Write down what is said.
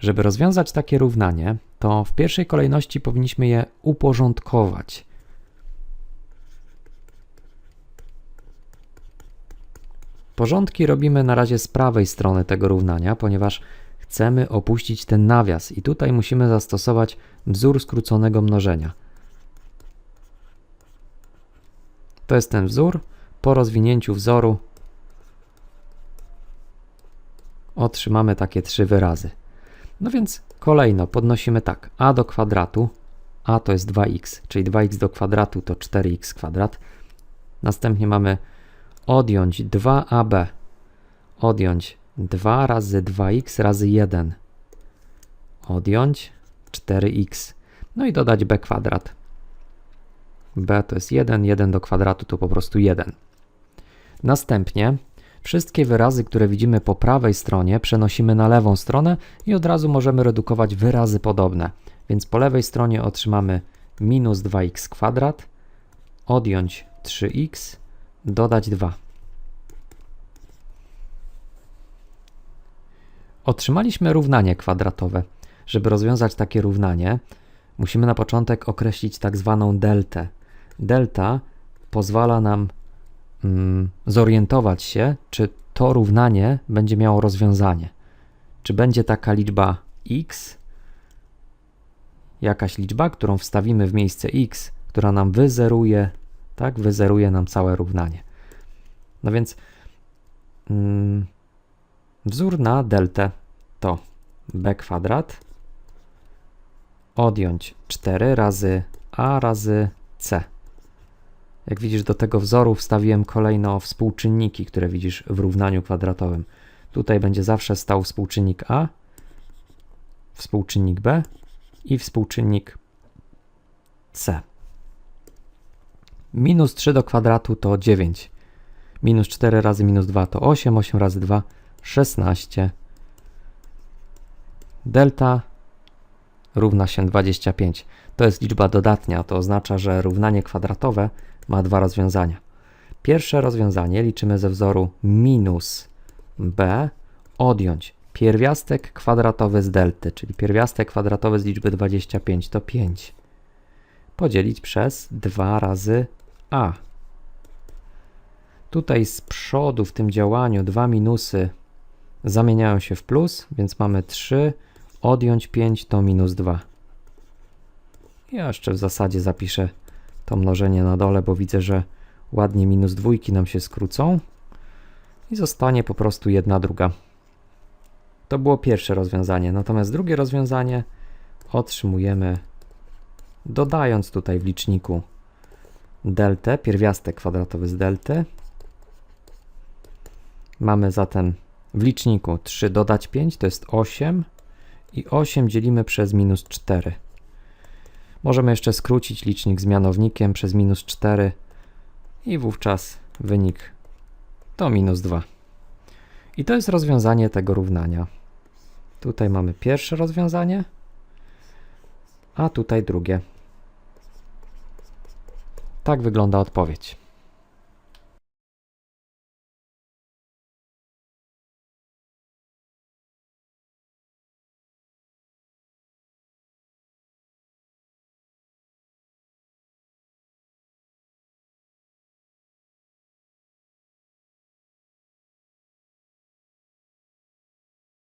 Żeby rozwiązać takie równanie, to w pierwszej kolejności powinniśmy je uporządkować. Porządki robimy na razie z prawej strony tego równania, ponieważ chcemy opuścić ten nawias i tutaj musimy zastosować wzór skróconego mnożenia. To jest ten wzór. Po rozwinięciu wzoru otrzymamy takie trzy wyrazy. No więc kolejno podnosimy tak, a do kwadratu, a to jest 2x, czyli 2x do kwadratu to 4x kwadrat. Następnie mamy odjąć 2ab, odjąć 2 razy 2x razy 1, odjąć 4x, no i dodać b kwadrat. b to jest 1, 1 do kwadratu to po prostu 1. Następnie wszystkie wyrazy, które widzimy po prawej stronie, przenosimy na lewą stronę i od razu możemy redukować wyrazy podobne. Więc po lewej stronie otrzymamy minus 2x kwadrat, odjąć 3x, dodać 2. Otrzymaliśmy równanie kwadratowe. Żeby rozwiązać takie równanie, musimy na początek określić tak zwaną deltę. Delta pozwala nam zorientować się, czy to równanie będzie miało rozwiązanie. Czy będzie taka liczba x, jakaś liczba, którą wstawimy w miejsce x, która nam wyzeruje, tak, wyzeruje nam całe równanie. No więc mm, wzór na deltę to b kwadrat odjąć 4 razy a razy c. Jak widzisz, do tego wzoru wstawiłem kolejno współczynniki, które widzisz w równaniu kwadratowym. Tutaj będzie zawsze stał współczynnik a, współczynnik b i współczynnik c. Minus 3 do kwadratu to 9. Minus 4 razy minus 2 to 8. 8 razy 2 16. Delta równa się 25. To jest liczba dodatnia, to oznacza, że równanie kwadratowe ma dwa rozwiązania. Pierwsze rozwiązanie liczymy ze wzoru minus b odjąć pierwiastek kwadratowy z delty, czyli pierwiastek kwadratowy z liczby 25 to 5, podzielić przez 2 razy a. Tutaj z przodu w tym działaniu dwa minusy zamieniają się w plus, więc mamy 3, odjąć 5 to minus 2. Ja jeszcze w zasadzie zapiszę to mnożenie na dole, bo widzę, że ładnie minus dwójki nam się skrócą i zostanie po prostu jedna druga. To było pierwsze rozwiązanie, natomiast drugie rozwiązanie otrzymujemy dodając tutaj w liczniku deltę, pierwiastek kwadratowy z delty. Mamy zatem w liczniku 3 dodać 5 to jest 8 i 8 dzielimy przez minus 4. Możemy jeszcze skrócić licznik z mianownikiem przez minus 4 i wówczas wynik to minus 2. I to jest rozwiązanie tego równania. Tutaj mamy pierwsze rozwiązanie, a tutaj drugie. Tak wygląda odpowiedź.